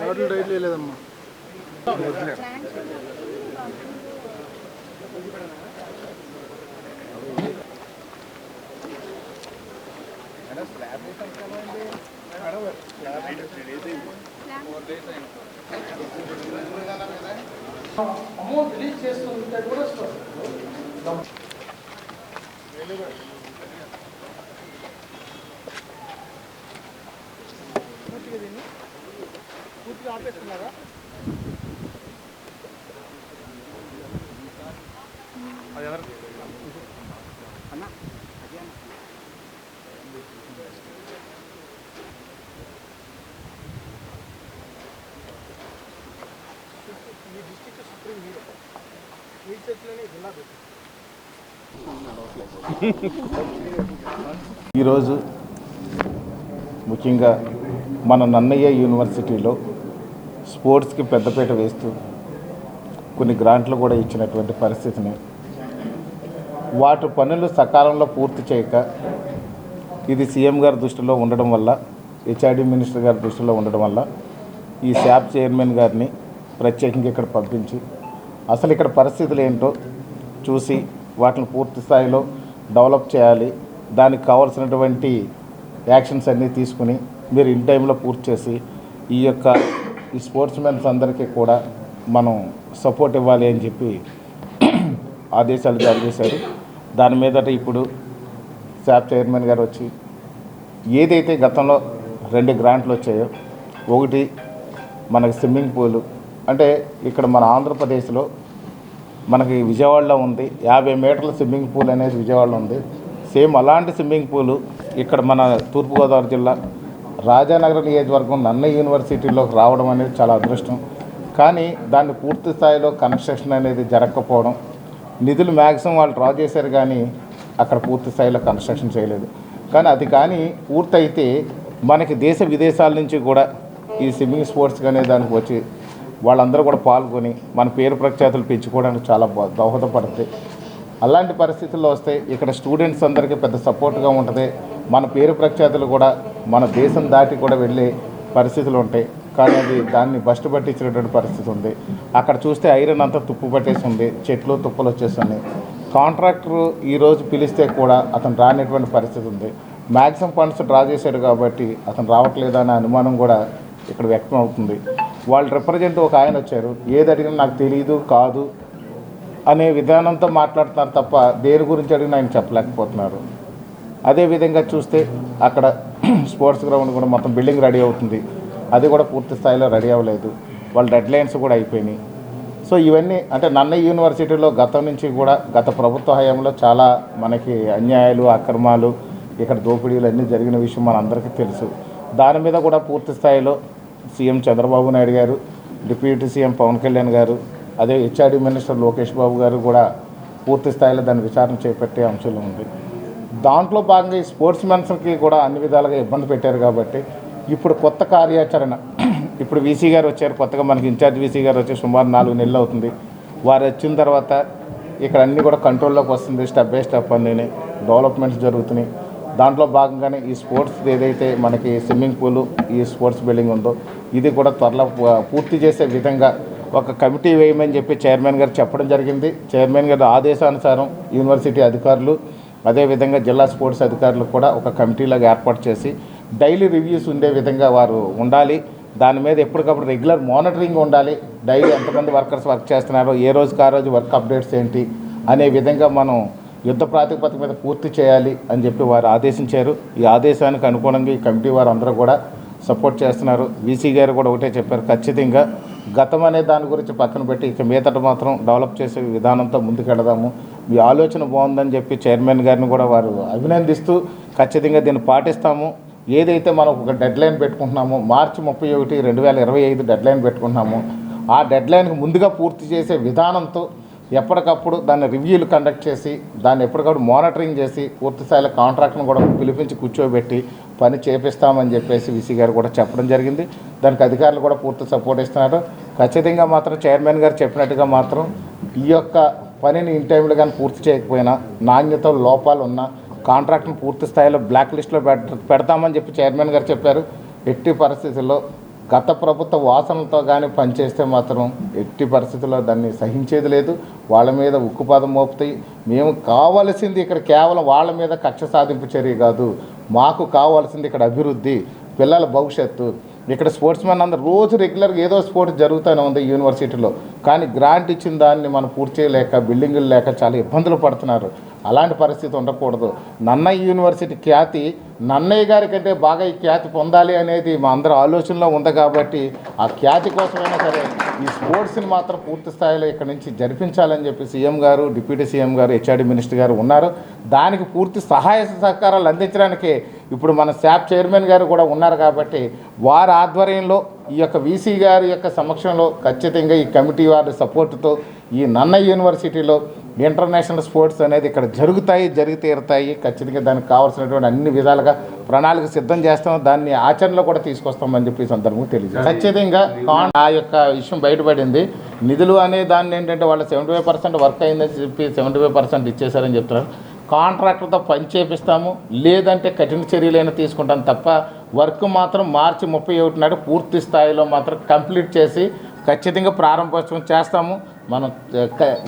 రోడ్లు రైట్లు లేదమ్మా amount release చేస్తుంటే కూడా పూర్తిగా ఆపేస్తున్నారా? మీ డిస్టిక్ సుప్రీం మీరే మీ చేతిలోనే జిల్లా ఈరోజు ముఖ్యంగా మన నన్నయ్య యూనివర్సిటీలో స్పోర్ట్స్కి పెద్దపీట వేస్తూ కొన్ని గ్రాంట్లు కూడా ఇచ్చినటువంటి పరిస్థితిని వాటి పనులు సకాలంలో పూర్తి చేయక ఇది సీఎం గారి దృష్టిలో ఉండడం వల్ల హెచ్ఆర్డి మినిస్టర్ గారి దృష్టిలో ఉండడం వల్ల ఈ శాప్ చైర్మన్ గారిని ప్రత్యేకంగా ఇక్కడ పంపించి అసలు ఇక్కడ పరిస్థితులు ఏంటో చూసి వాటిని పూర్తి స్థాయిలో డెవలప్ చేయాలి. దానికి కావాల్సినటువంటి యాక్షన్స్ అన్నీ తీసుకుని మీరు ఇన్ టైంలో పూర్తి చేసి ఈ యొక్క ఈ స్పోర్ట్స్ మెన్స్ అందరికీ కూడా మనం సపోర్ట్ ఇవ్వాలి అని చెప్పి ఆదేశాలు జారీ చేశారు. దాని మీదట ఇప్పుడు శాప్ చైర్మన్ గారు వచ్చి ఏదైతే గతంలో రెండు గ్రాంట్లు వచ్చాయో ఒకటి మనకి స్విమ్మింగ్ పూలు అంటే ఇక్కడ మన ఆంధ్రప్రదేశ్లో మనకి విజయవాడలో ఉంది యాభై మీటర్ల స్విమ్మింగ్ పూల్ అనేది విజయవాడలో ఉంది. సేమ్ అలాంటి స్విమ్మింగ్ పూలు ఇక్కడ మన తూర్పుగోదావరి జిల్లా రాజానగరం నియోజకవర్గం నన్న యూనివర్సిటీలోకి రావడం అనేది చాలా అదృష్టం. కానీ దాన్ని పూర్తి స్థాయిలో కన్స్ట్రక్షన్ అనేది జరగకపోవడం నిధులు మ్యాక్సిమం వాళ్ళు డ్రా చేశారు కానీ అక్కడ పూర్తి స్థాయిలో కన్స్ట్రక్షన్ చేయలేదు. కానీ అది కానీ పూర్తయితే మనకి దేశ విదేశాల నుంచి కూడా ఈ స్విమ్మింగ్ స్పోర్ట్స్ అనే దానికి వచ్చి వాళ్ళందరూ కూడా పాల్గొని మన పేరు ప్రఖ్యాతులు పెంచుకోవడానికి చాలా దోహదపడుతుంది అలాంటి పరిస్థితుల్లో వస్తే ఇక్కడ స్టూడెంట్స్ అందరికీ పెద్ద సపోర్ట్గా ఉంటుంది. మన పేరు ప్రఖ్యాతులు కూడా మన దేశం దాటి కూడా వెళ్ళే పరిస్థితులు ఉంటాయి. కానీ అది దాన్ని బస్ట్ పట్టించినటువంటి పరిస్థితి ఉంది. అక్కడ చూస్తే ఐరన్ అంతా తుప్పు పట్టేసి ఉంది చెట్లు తుప్పలు వచ్చేస్తున్నాయి. కాంట్రాక్టర్ ఈరోజు పిలిస్తే కూడా అతను రానిటువంటి పరిస్థితి ఉంది. మ్యాక్సిమం ఫండ్స్ డ్రా చేశాడు కాబట్టి అతను రావట్లేదా అనే అనుమానం కూడా ఇక్కడ వ్యక్తం అవుతుంది. వాళ్ళు రిప్రజెంట్ ఒక ఆయన వచ్చారు. ఏది అడిగినా నాకు తెలియదు కాదు అనే విధానంతో మాట్లాడుతున్నారు తప్ప దేని గురించి అడిగినా ఆయన చెప్పలేకపోతున్నారు. అదేవిధంగా చూస్తే అక్కడ స్పోర్ట్స్ గ్రౌండ్ కూడా మొత్తం బిల్డింగ్ రెడీ అవుతుంది. అది కూడా పూర్తి స్థాయిలో రెడీ అవ్వలేదు. వాళ్ళ డెడ్ లైన్స్ కూడా అయిపోయినాయి. సో ఇవన్నీ అంటే నన్నయ్య యూనివర్సిటీలో గతం నుంచి కూడా గత ప్రభుత్వ హయాంలో చాలా మనకి అన్యాయాలు అక్రమాలు ఇక్కడ దోపిడీలు అన్నీ జరిగిన విషయం మనందరికీ తెలుసు. దాని మీద కూడా పూర్తి స్థాయిలో సీఎం చంద్రబాబు నాయుడు గారు డిప్యూటీ సీఎం పవన్ కళ్యాణ్ గారు అదే హెచ్ఆర్డీ మినిస్టర్ లోకేష్ బాబు గారు కూడా పూర్తి స్థాయిలో దాని విచారణ చేపట్టే అంశంలో ఉంది. దాంట్లో భాగంగా ఈ స్పోర్ట్స్ మెన్స్కి కూడా అన్ని విధాలుగా ఇబ్బంది పెట్టారు కాబట్టి ఇప్పుడు కొత్త కార్యాచరణ. ఇప్పుడు వీసీ గారు వచ్చారు కొత్తగా మనకి ఇన్ఛార్జ్ వీసీ గారు వచ్చి సుమారు నాలుగు నెలలు అవుతుంది. వారు వచ్చిన తర్వాత ఇక్కడ అన్నీ కూడా కంట్రోల్లోకి వస్తుంది స్టెప్ బై స్టెప్ అన్నీ డెవలప్మెంట్స్ జరుగుతున్నాయి. దాంట్లో భాగంగానే ఈ స్పోర్ట్స్ ఏదైతే మనకి స్విమ్మింగ్ పూలు ఈ స్పోర్ట్స్ బిల్డింగ్ ఉందో ఇది కూడా త్వరలో పూర్తి చేసే విధంగా ఒక కమిటీ వేయమని చెప్పి చైర్మన్ గారు చెప్పడం జరిగింది. చైర్మన్ గారి ఆదేశానుసారం యూనివర్సిటీ అధికారులు అదేవిధంగా జిల్లా స్పోర్ట్స్ అధికారులు కూడా ఒక కమిటీలాగా ఏర్పాటు చేసి డైలీ రివ్యూస్ ఉండే విధంగా వారు ఉండాలి. దాని మీద ఎప్పటికప్పుడు రెగ్యులర్ మానిటరింగ్ ఉండాలి. డైలీ ఎంతమంది వర్కర్స్ వర్క్ చేస్తున్నారో ఏ రోజుకి ఆ రోజు వర్క్ అప్డేట్స్ ఏంటి అనే విధంగా మనం యుద్ధ ప్రాతిపదిక మీద పూర్తి చేయాలి అని చెప్పి వారు ఆదేశించారు. ఈ ఆదేశానికి అనుగుణంగా ఈ కమిటీ వారు అందరూ కూడా సపోర్ట్ చేస్తున్నారు. వీసీ గారు కూడా ఒకటే చెప్పారు ఖచ్చితంగా గతం అనే దాని గురించి పక్కన పెట్టి ఇక మీదట మాత్రం డెవలప్ చేసే విధానంతో ముందుకెళదాము. మీ ఆలోచన బాగుందని చెప్పి చైర్మన్ గారిని కూడా వారు అభినందిస్తూ ఖచ్చితంగా దీన్ని పాటిస్తాము. ఏదైతే మనం ఒక డెడ్ లైన్ పెట్టుకుంటున్నామో మార్చి ముప్పై ఒకటి రెండు వేల ఇరవై ఐదు డెడ్ లైన్ పెట్టుకుంటున్నామో ఆ డెడ్ లైన్కి ముందుగా పూర్తి చేసే విధానంతో ఎప్పటికప్పుడు దాన్ని రివ్యూలు కండక్ట్ చేసి దాన్ని ఎప్పటికప్పుడు మానిటరింగ్ చేసి పూర్తిస్థాయిలో కాంట్రాక్ట్ను కూడా పిలిపించి కూర్చోబెట్టి పని చేపిస్తామని చెప్పేసి విసి గారు కూడా చెప్పడం జరిగింది. దానికి అధికారులు కూడా పూర్తి సపోర్ట్ ఇస్తున్నారు. ఖచ్చితంగా మాత్రం చైర్మన్ గారు చెప్పినట్టుగా మాత్రం ఈ యొక్క పనిని ఇన్ టైంలో కానీ పూర్తి చేయకపోయినా నాణ్యత లోపాలు ఉన్నా కాంట్రాక్ట్ని పూర్తి స్థాయిలో బ్లాక్ లిస్ట్లో పెడతామని చెప్పి చైర్మన్ గారు చెప్పారు. ఎట్టి పరిస్థితుల్లో గత ప్రభుత్వ వాసనలతో కానీ పనిచేస్తే మాత్రం ఎట్టి పరిస్థితుల్లో దాన్ని సహించేది లేదు. వాళ్ళ మీద ఉక్కుపాదం మోపుతాయి. మేము కావలసింది ఇక్కడ కేవలం వాళ్ళ మీద కక్ష సాధింపు చర్య కాదు. మాకు కావాల్సింది ఇక్కడ అభివృద్ధి పిల్లల భవిష్యత్తు ఇక్కడ స్పోర్ట్స్ మ్యాన్ అందరు రోజు రెగ్యులర్గా ఏదో స్పోర్ట్స్ జరుగుతూనే ఉంది యూనివర్సిటీలో. కానీ గ్రాంట్ ఇచ్చిన దాన్ని మనం పూర్తి చేయలేక బిల్డింగులు లేక చాలా ఇబ్బందులు పడుతున్నారు. అలాంటి పరిస్థితి ఉండకూడదు. నన్నయ్య యూనివర్సిటీ ఖ్యాతి నన్నయ్య గారి కంటే బాగా ఈ ఖ్యాతి పొందాలి అనేది మా అందరి ఆలోచనలో ఉంది కాబట్టి ఆ ఖ్యాతి కోసమైనా సరే ఈ స్పోర్ట్స్ని మాత్రం పూర్తి స్థాయిలో ఇక్కడ నుంచి జరిపించాలని చెప్పి సీఎం గారు డిప్యూటీ సీఎం గారు హెచ్ఆర్డి మినిస్టర్ గారు ఉన్నారు. దానికి పూర్తి సహాయ సహకారాలు అందించడానికి ఇప్పుడు మన శాప్ చైర్మన్ గారు కూడా ఉన్నారు కాబట్టి వారి ఆధ్వర్యంలో ఈ యొక్క వీసీ గారి యొక్క సమక్షంలో ఖచ్చితంగా ఈ కమిటీ వారి సపోర్టుతో ఈ నన్నయ్య యూనివర్సిటీలో ఇంటర్నేషనల్ స్పోర్ట్స్ అనేది ఇక్కడ జరుగుతాయి జరిగి తీరుతాయి ఖచ్చితంగా దానికి కావాల్సినటువంటి అన్ని విధాలుగా ప్రణాళిక సిద్ధం చేస్తాం. దాన్ని ఆచరణలో కూడా తీసుకొస్తామని చెప్పి సందర్భంగా తెలియజేస్తాం ఖచ్చితంగా కాన్ ఆ యొక్క విషయం బయటపడింది. నిధులు అనే దాన్ని ఏంటంటే వాళ్ళు సెవెంటీ ఫైవ్ పర్సెంట్ వర్క్ అయిందని చెప్పి సెవెంటీ ఫైవ్ పర్సెంట్ ఇచ్చేశారని చెప్తున్నారు. కాంట్రాక్టర్తో పని చేపిస్తాము. లేదంటే కఠిన చర్యలైనా తీసుకుంటాం తప్ప వర్క్ మాత్రం మార్చి ముప్పై ఒకటి నాడు పూర్తి స్థాయిలో మాత్రం కంప్లీట్ చేసి ఖచ్చితంగా ప్రారంభోత్సవం చేస్తాము. మనం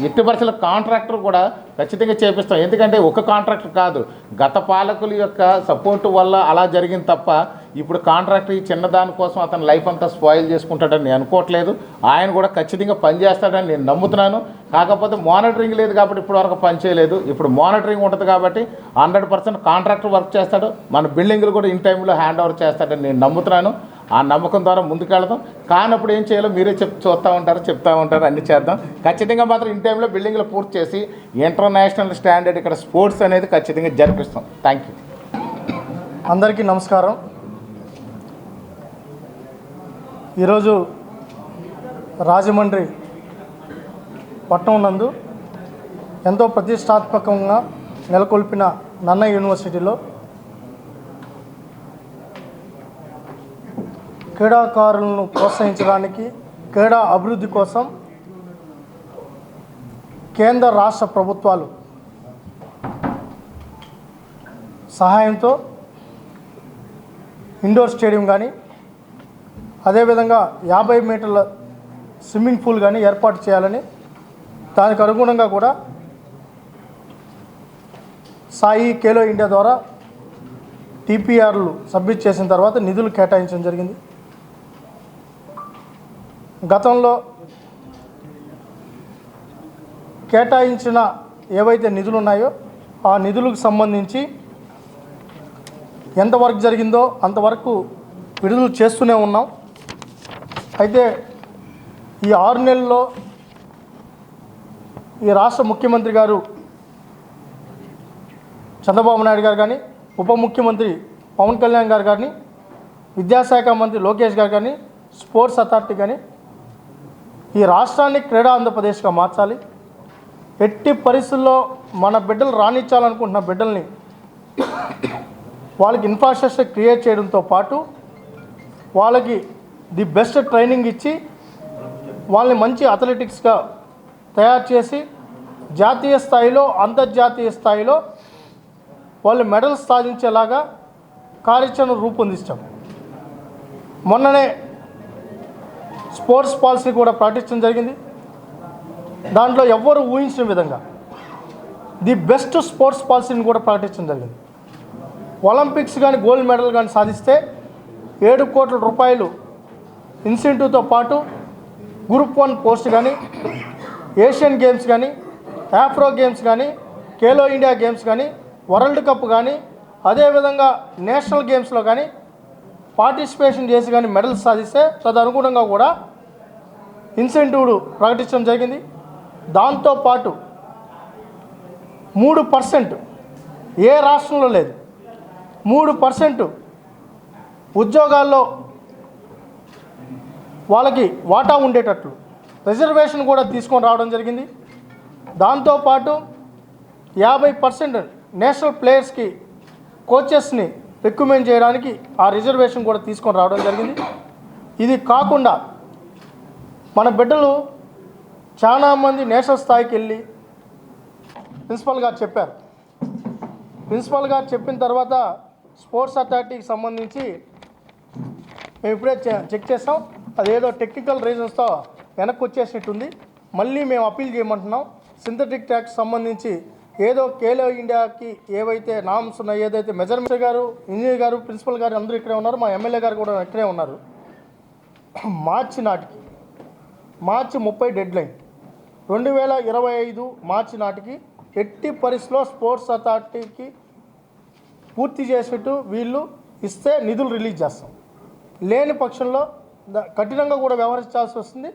ఎట్టి పరిస్థితుల కాంట్రాక్టర్ కూడా ఖచ్చితంగా చేపిస్తాం. ఎందుకంటే ఒక కాంట్రాక్టర్ కాదు గత పాలకుల యొక్క సపోర్ట్ వల్ల అలా జరిగింది తప్ప ఇప్పుడు కాంట్రాక్టర్ ఈ చిన్నదాని కోసం అతని లైఫ్ అంతా స్పాయిల్ చేసుకుంటాడని నేను అనుకోవట్లేదు. ఆయన కూడా ఖచ్చితంగా పనిచేస్తాడని నేను నమ్ముతున్నాను. కాకపోతే మానిటరింగ్ లేదు కాబట్టి ఇప్పుడు వరకు పని చేయలేదు. ఇప్పుడు మానిటరింగ్ ఉంటుంది కాబట్టి హండ్రెడ్ పర్సెంట్ కాంట్రాక్టర్ వర్క్ చేస్తాడు. మన బిల్డింగ్లు కూడా ఇన్ టైంలో హ్యాండ్ ఓవర్ చేస్తాడని నేను నమ్ముతున్నాను. ఆ నమ్మకం ద్వారా ముందుకెళ్దాం. కానప్పుడు ఏం చేయాలో మీరే చెప్ చూస్తూ ఉంటారు చెప్తా ఉంటారు అన్ని చేద్దాం. ఖచ్చితంగా మాత్రం ఇన్ టైంలో బిల్డింగ్లు పూర్తి చేసి ఇంటర్నేషనల్ స్టాండర్డ్ ఇక్కడ స్పోర్ట్స్ అనేది ఖచ్చితంగా జరిపిస్తాం. థ్యాంక్ యూ అందరికీ నమస్కారం. ఈరోజు రాజమండ్రి పట్టణం నందు ఎంతో ప్రతిష్టాత్మకంగా నెలకొల్పిన నన్న యూనివర్సిటీలో క్రీడాకారులను ప్రోత్సహించడానికి క్రీడా అభివృద్ధి కోసం కేంద్ర రాష్ట్ర ప్రభుత్వాలు సహాయంతో ఇండోర్ స్టేడియం కానీ అదేవిధంగా యాభై మీటర్ల స్విమ్మింగ్ పూల్ కానీ ఏర్పాటు చేయాలని దానికి అనుగుణంగా కూడా సాయి కేలో ఇండియా ద్వారా టీపీఆర్లు సబ్మిట్ చేసిన తర్వాత నిధులు కేటాయించడం జరిగింది. గతంలో కేటాయించిన ఏవైతే నిధులు ఉన్నాయో ఆ నిధులకు సంబంధించి ఎంత వర్క్ జరిగిందో అంతవరకు విడుదల చేస్తూనే ఉన్నాం. అయితే ఈ ఆరు నెలల్లో ఈ రాష్ట్ర ముఖ్యమంత్రి గారు చంద్రబాబు నాయుడు గారు కానీ ఉప ముఖ్యమంత్రి పవన్ కళ్యాణ్ గారు కానీ విద్యాశాఖ మంత్రి లోకేష్ గారు కానీ స్పోర్ట్స్ అథారిటీ కానీ ఈ రాష్ట్రాన్ని క్రీడా ఆంధ్రప్రదేశ్గా మార్చాలి. ఎట్టి పరిస్థితుల్లో మన బిడ్డలు రాణించాలనుకుంటున్న బిడ్డల్ని వాళ్ళకి ఇన్ఫ్రాస్ట్రక్చర్ క్రియేట్ చేయడంతో పాటు వాళ్ళకి ది బెస్ట్ ట్రైనింగ్ ఇచ్చి వాళ్ళని మంచి అథ్లెటిక్స్గా తయారు చేసి జాతీయ స్థాయిలో అంతర్జాతీయ స్థాయిలో వాళ్ళు మెడల్స్ సాధించేలాగా కార్యాచరణ రూపొందించాం. మొన్ననే స్పోర్ట్స్ పాలసీ కూడా ప్రకటించడం జరిగింది. దాంట్లో ఎవ్వరు ఊహించిన విధంగా ది బెస్ట్ స్పోర్ట్స్ పాలసీని కూడా ప్రకటించడం జరిగింది. ఒలింపిక్స్ కానీ గోల్డ్ మెడల్ కానీ సాధిస్తే ఏడు కోట్ల రూపాయలు ఇన్సెంటివ్తో పాటు గ్రూప్ వన్ పోస్ట్ కానీ ఏషియన్ గేమ్స్ కానీ ఆఫ్రో గేమ్స్ కానీ ఖేలో ఇండియా గేమ్స్ కానీ వరల్డ్ కప్ కానీ అదేవిధంగా నేషనల్ గేమ్స్లో కానీ పార్టిసిపేషన్ చేసి కానీ మెడల్స్ సాధిస్తే తదనుగుణంగా కూడా ఇన్సెంటివ్లు ప్రకటించడం జరిగింది. దాంతోపాటు మూడు పర్సెంట్ ఏ రాష్ట్రంలో లేదు. మూడు పర్సెంట్ ఉద్యోగాల్లో వాళ్ళకి వాటా ఉండేటట్లు. రిజర్వేషన్ కూడా తీసుకొని రావడం జరిగింది. దాంతోపాటు యాభై పర్సెంట్ నేషనల్ ప్లేయర్స్కి కోచెస్ని రిక్రూట్మెంట్ చేయడానికి ఆ రిజర్వేషన్ కూడా తీసుకొని రావడం జరిగింది. ఇది కాకుండా మన బిడ్డలు చాలామంది నేషనల్ స్థాయికి వెళ్ళి ప్రిన్సిపల్ గారు చెప్పారు. ప్రిన్సిపల్ గారు చెప్పిన తర్వాత స్పోర్ట్స్ అథారిటీకి సంబంధించి మేము ఇప్పుడే చె- చెక్ చేస్తాం. అదేదో టెక్నికల్ రీజన్స్తో వెనక్కి వచ్చేసినట్టుంది. మళ్ళీ మేము అప్పీల్ చేయమంటున్నాం. సింథటిక్ ట్యాక్స్ సంబంధించి ఏదో కేలో ఇండియాకి ఏవైతే నామ్స్ ఉన్నాయో ఏదైతే మెజర్మెంట్ గారు ఇంజనీర్ గారు ప్రిన్సిపల్ గారు అందరూ ఇక్కడే ఉన్నారు మా ఎమ్మెల్యే గారు కూడా ఇక్కడే ఉన్నారు. మార్చి నాటికి మార్చి ముప్పై డెడ్ లైన్ రెండు వేల ఇరవై ఐదు మార్చి నాటికి ఎట్టి పరిస్థితిలో స్పోర్ట్స్ అథారిటీకి పూర్తి చేసేట్టు వీళ్ళు ఇస్తే నిధులు రిలీజ్ చేస్తాం. లేని పక్షంలో కఠినంగా కూడా వ్యవహరించాల్సి వస్తుంది.